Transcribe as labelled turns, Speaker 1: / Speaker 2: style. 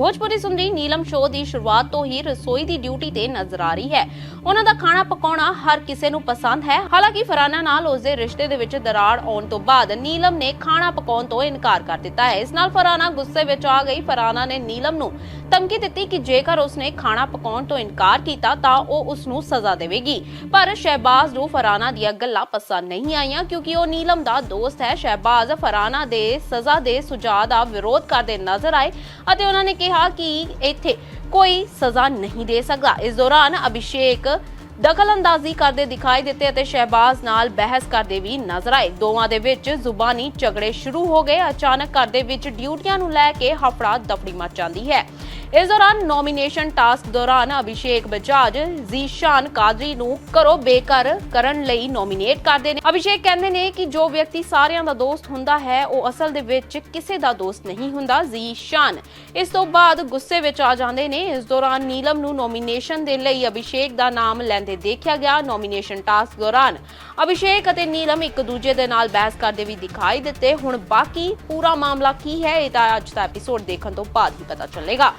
Speaker 1: ਭੋਜਪੁਰੀ ਸੁੰਦਰੀ ਨੀਲਮ ਸ਼ੋਅ ਦੀ ਸ਼ੁਰੂਆਤ ਤੋਂ ਹੀ ਰਸੋਈ ਦੀ ਡਿਊਟੀ ਤੇ ਨਜ਼ਰ ਆ ਰਹੀ ਹੈ। ਉਹਨਾਂ ਦਾ ਖਾਣਾ ਪਕਾਉਣਾ ਹਰ ਕਿਸੇ ਨੂੰ ਪਸੰਦ ਹੈ। ਹਾਲਾਂਕਿ ਫਰਾਨਾ ਨਾਲ ਉਸ ਦੇ ਰਿਸ਼ਤੇ ਦੇ ਵਿੱਚ ਦਰਾੜ ਆਉਣ ਤੋਂ ਬਾਅਦ ਨੀਲਮ ਨੇ ਖਾਣਾ ਪਕਾਉਣ ਤੋਂ ਇਨਕਾਰ ਕਰ ਦਿੱਤਾ ਹੈ। ਇਸ ਨਾਲ ਫਰਾਨਾ ਗੁੱਸੇ ਵਿੱਚ ਆ ਗਈ। ਫਰਾਨਾ ਨੇ ਨੀਲਮ ਨੂੰ ਧਮਕੀ ਦਿੱਤੀ ਕਿ ਜੇਕਰ ਉਸਨੇ ਖਾਣਾ ਪਕਾਉਣ ਤੋਂ ਇਨਕਾਰ ਕੀਤਾ ਤਾਂ ਉਹ ਉਸ ਨੂੰ ਸਜ਼ਾ ਦੇਵੇਗੀ। ਪਰ ਸ਼ਹਿਬਾਜ਼ ਨੂੰ ਫਰਾਨਾ ਦੀਆਂ ਗੱਲਾਂ ਪਸੰਦ ਨਹੀਂ ਆਈਆਂ ਕਿਉਂਕਿ ਉਹ ਨੀਲਮ ਦਾ ਦੋਸਤ ਹੈ। ਸ਼ਹਿਬਾਜ਼ ਫਰਾਨਾ ਦੇ ਸਜ਼ਾ ਦੇ ਸੁਝਾਅ ਦਾ ਵਿਰੋਧ ਕਰਦੇ ਨਜ਼ਰ ਆਏ ਅਤੇ ਉਹਨਾਂ ਨੇ ਕਿਹਾ ਕਿ ਇੱਥੇ ਕੋਈ ਸਜ਼ਾ ਨਹੀਂ ਦੇ ਸਕਦਾ। ਇਸ ਦੌਰਾਨ ਅਭਿਸ਼ੇਕ ਦਖਲਅੰਦਾਜ਼ੀ ਕਰਦੇ ਦਿਖਾਈ ਦਿੱਤੇ ਅਤੇ ਸ਼ਹਿਬਾਜ਼ ਨਾਲ ਬਹਿਸ ਕਰਦੇ ਵੀ ਨਜ਼ਰ ਆਏ। ਦੋਵਾਂ ਦੇ ਵਿੱਚ ਜ਼ੁਬਾਨੀ ਝਗੜੇ ਸ਼ੁਰੂ ਹੋ ਗਏ। ਅਚਾਨਕ ਘਰ ਦੇ ਵਿੱਚ ਡਿਊਟੀਆਂ ਨੂੰ ਲੈ ਕੇ ਹਫੜਾ ਦਫੜੀ ਮਚ ਜਾਂਦੀ ਹੈ। ਇਸ ਦੌਰਾਨ ਨੋਮੀਨੇਸ਼ਨ ਟਾਸਕ ਦੌਰਾਨ ਅਭਿਸ਼ੇਕ ਬਜਾਜ, ਜ਼ੀਸ਼ਾਨ ਕਾਦਰੀ ਨੂੰ ਕਰੋ ਬੇਕਰ ਕਰਨ ਲਈ ਨੋਮੀਨੇਟ ਕਰਦੇ ਨੇ। ਅਭਿਸ਼ੇਕ ਕਹਿੰਦੇ ਨੇ ਕਿ ਜੋ ਵਿਅਕਤੀ ਸਾਰਿਆਂ ਦਾ ਦੋਸਤ ਹੁੰਦਾ ਹੈ, ਉਹ ਅਸਲ ਦੇ ਵਿੱਚ ਕਿਸੇ ਦਾ ਦੋਸਤ ਨਹੀਂ ਹੁੰਦਾ, ਜ਼ੀਸ਼ਾਨ। ਇਸ ਤੋਂ ਬਾਅਦ ਗੁੱਸੇ ਵਿੱਚ ਆ ਜਾਂਦੇ ਨੇ। ਇਸ ਦੌਰਾਨ ਨੀਲਮ ਨੂੰ ਨੋਮੀਨੇਸ਼ਨ ਦੇ ਲਈ ਅਭਿਸ਼ੇਕ ਦਾ ਨਾਮ ਲੈਂਦੇ ਦੇਖਿਆ ਗਿਆ ਨੋਮੀਨੇਸ਼ਨ ਟਾਸਕ ਦੌਰਾਨ। ਅਭਿਸ਼ੇਕ ਅਤੇ ਨੀਲਮ ਇੱਕ ਦੂਜੇ ਦੇ ਨਾਲ ਬਹਿਸ ਕਰਦੇ ਵੀ ਦਿਖਾਈ ਦਿੱਤੇ। ਹੁਣ ਬਾਕੀ ਪੂਰਾ ਮਾਮਲਾ ਕੀ ਹੈ, ਇਹ ਤਾਂ ਅੱਜ ਦਾ ਐਪੀਸੋਡ ਦੇਖਣ ਤੋਂ ਬਾਅਦ ਹੀ ਪਤਾ ਚੱਲੇਗਾ।